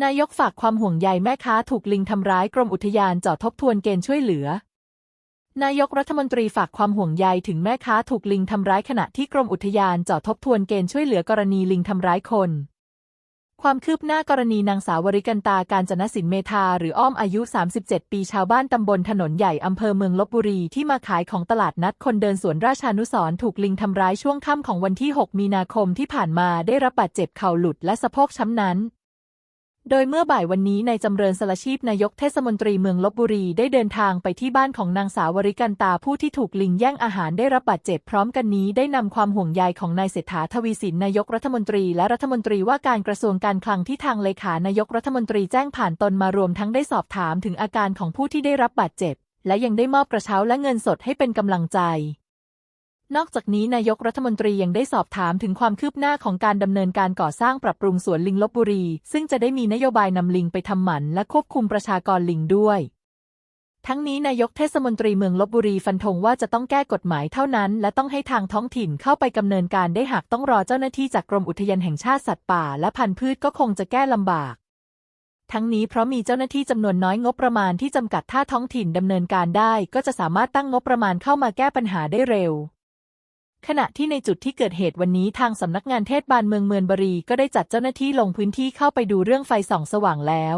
นายกฝากความห่วงใยแม่ค้าถูกลิงทำร้ายกรมอุทยานเจาะทบทวนเกณฑ์ช่วยเหลือ นายกรัฐมนตรีฝากความห่วงใยถึงแม่ค้าถูกลิงทำร้ายขณะที่กรมอุทยานเจาะทบทวนเกณฑ์ช่วยเหลือกรณีลิงทำร้ายคน ความคืบหน้ากรณีนางสาววริกันตาการจนสินเมธาหรืออ้อมอายุ 37 ปีชาวบ้านตำบลถนนใหญ่อำเภอเมืองลบบุรีที่มาขายของตลาดนัดคนเดินสวนราชานุสร์ถูกลิงทำร้ายช่วงค่ำของวันที่ 6 มีนาคมที่ผ่านมาได้รับบาดเจ็บเข่าหลุดและสะโพกช้ำนั้น โดยเมื่อบ่ายวันนี้นายจำเริญสละชีพนายกเทศมนตรีเมืองลบบุรีได้เดินทางไปที่บ้านของนางสาววริกันตาผู้ที่ถูกลิงแย่งอาหารได้รับบาดเจ็บพร้อมกันนี้ได้นำความห่วงใยของนายเศรษฐาทวีสินนายกรัฐมนตรีและรัฐมนตรีว่าการกระทรวงการคลังที่ทางเลขานายกรัฐมนตรีแจ้งผ่านตนมารวมทั้งได้สอบถามถึงอาการของผู้ที่ได้รับบาดเจ็บ และยังได้มอบกระเช้าและเงินสดให้เป็นกำลังใจ นอกจากนี้นายกรัฐมนตรียังได้สอบถามถึงความคืบหน้าของการดำเนินการก่อสร้างปรับปรุงสวนลิงลบบุรี ซึ่งจะได้มีนโยบายนำลิงไปทำหมันและควบคุมประชากรลิงด้วย ทั้งนี้นายกเทศมนตรีเมืองลบบุรีฟันธงว่าจะต้องแก้กฎหมายเท่านั้น และต้องให้ทางท้องถิ่นเข้าไปดำเนินการได้หากต้องรอเจ้าหน้าที่จากกรมอุทยานแห่งชาติสัตว์ป่า และพันธุ์พืชก็คงจะแก้ลำบากทั้งนี้เพราะมีเจ้าหน้าที่จำนวนน้อยงบประมาณที่จำกัดถ้าท้องถิ่นดำเนินการได้ ก็จะสามารถตั้งงบประมาณเข้ามาแก้ปัญหาได้เร็ว ขณะที่ในจุดที่เกิดเหตุวันนี้ทางสำนักงานเทศบาลเมืองเมืองบรีก็ได้จัดเจ้าหน้าที่ลงพื้นที่เข้าไปดูเรื่องไฟส่องสว่างแล้ว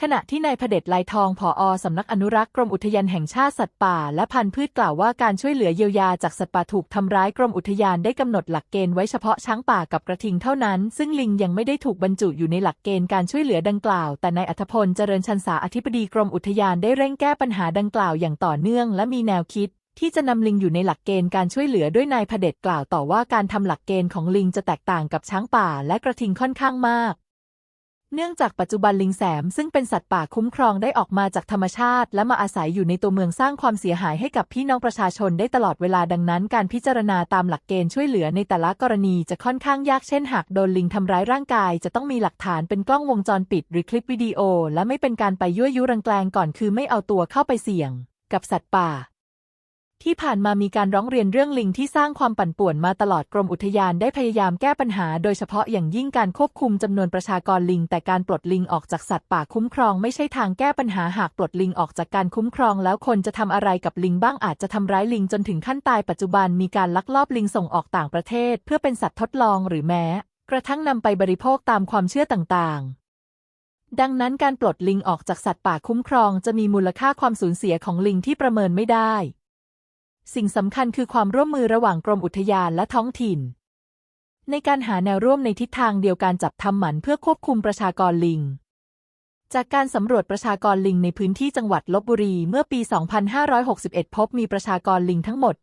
ขณะที่นายเผด็จลายทองผออสำนักอนุรักษ์กรมอุทยานแห่งชาติสัตว์ป่า และพันธุ์พืชกล่าวว่าการช่วยเหลือเยียวยาจากสัตว์ป่าถูกทำร้ายกรมอุทยานได้กำหนดหลักเกณฑ์ไว้เฉพาะช้างป่ากับกระทิงเท่านั้น ซึ่งลิงยังไม่ได้ถูกบรรจุอยู่ในหลักเกณฑ์การช่วยเหลือดังกล่าว แต่นายอัธพลเจริญชันษาอธิบดีกรมอุทยานได้เร่งแก้ปัญหาดังกล่าวอย่างต่อเนื่อง และมีแนวคิด ที่จะนำลิงอยู่ในหลักเกณฑ์การช่วยเหลือด้วยนายเผด็จกล่าวต่อว่าการทำหลักเกณฑ์ของลิงจะแตกต่างกับช้างป่าและกระทิงค่อนข้างมาก เนื่องจากปัจจุบันลิงแสมซึ่งเป็นสัตว์ป่าคุ้มครองได้ออกมาจากธรรมชาติ และมาอาศัยอยู่ในตัวเมืองสร้างความเสียหายให้กับพี่น้องประชาชนได้ตลอดเวลาดังนั้น การพิจารณาตามหลักเกณฑ์ช่วยเหลือในแต่ละกรณีจะค่อนข้างยากเช่นหากโดนลิงทำร้ายร่างกาย จะต้องมีหลักฐานเป็นกล้องวงจรปิด หรือคลิปวิดีโอ และไม่เป็นการไปยั่วยุรังแกลงก่อนคือไม่เอาตัวเข้าไปเสี่ยง กับสัตว์ป่า ที่ผ่านมามีการร้องเรียนเรื่องลิงที่สร้างความปั่นป่วนมาตลอดกรมอุทยานได้พยายามแก้ปัญหา โดยเฉพาะอย่างยิ่งการควบคุมจำนวนประชากรลิง แต่การปลดลิงออกจากสัตว์ป่าคุ้มครองไม่ใช่ทางแก้ปัญหาหากปลดลิงออกจากการคุ้มครอง แล้วคนจะทำอะไรกับลิงบ้างอาจจะทำร้ายลิงจนถึงขั้นตายปัจจุบันมีการลักลอบลิงส่งออกต่างประเทศ เพื่อเป็นสัตว์ทดลองหรือแม้ กระทั่งนำไปบริโภคตามความเชื่อต่างๆดังนั้นการปลดลิงออกจากสัตว์ป่าคุ้มครองจะมีมูลค่าความสูญเสียของลิงที่ประเมินไม่ได้ สิ่งสำคัญคือความร่วมมือระหว่างกรมอุทยานและท้องถิ่น ในการหาแนวร่วมในทิศทางเดียวกันจับทำหมันเพื่อควบคุมประชากรลิง จากการสำรวจประชากรลิงในพื้นที่จังหวัดลบบุรีเมื่อปี 2561 พบมีประชากรลิงทั้งหมด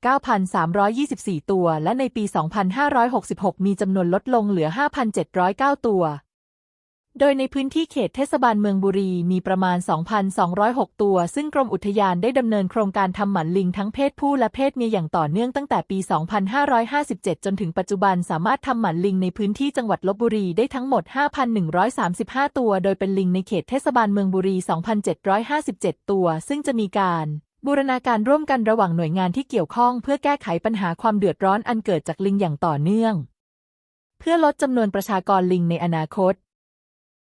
9,324 ตัว และในปี 2566 มีจำนวนลดลงเหลือ 5,709 ตัว โดยในพื้นที่เขตเทศบาลเมืองบุรีมีประมาณ 2,206 ตัว ซึ่งกรมอุทยานได้ดำเนินโครงการทำหมันลิงทั้งเพศผู้และเพศเมียอย่างต่อเนื่องตั้งแต่ปี 2557 จนถึงปัจจุบันสามารถทำหมันลิงในพื้นที่จังหวัดลบบุรีได้ทั้งหมด 5,135 ตัว โดยเป็นลิงในเขตเทศบาลเมืองบุรี 2,757 ตัว ซึ่งจะมีการบูรณาการร่วมกันระหว่างหน่วยงานที่เกี่ยวข้อง เพื่อแก้ไขปัญหาความเดือดร้อนอันเกิดจากลิงอย่างต่อเนื่อง เพื่อลดจำนวนประชากรลิงในอนาคต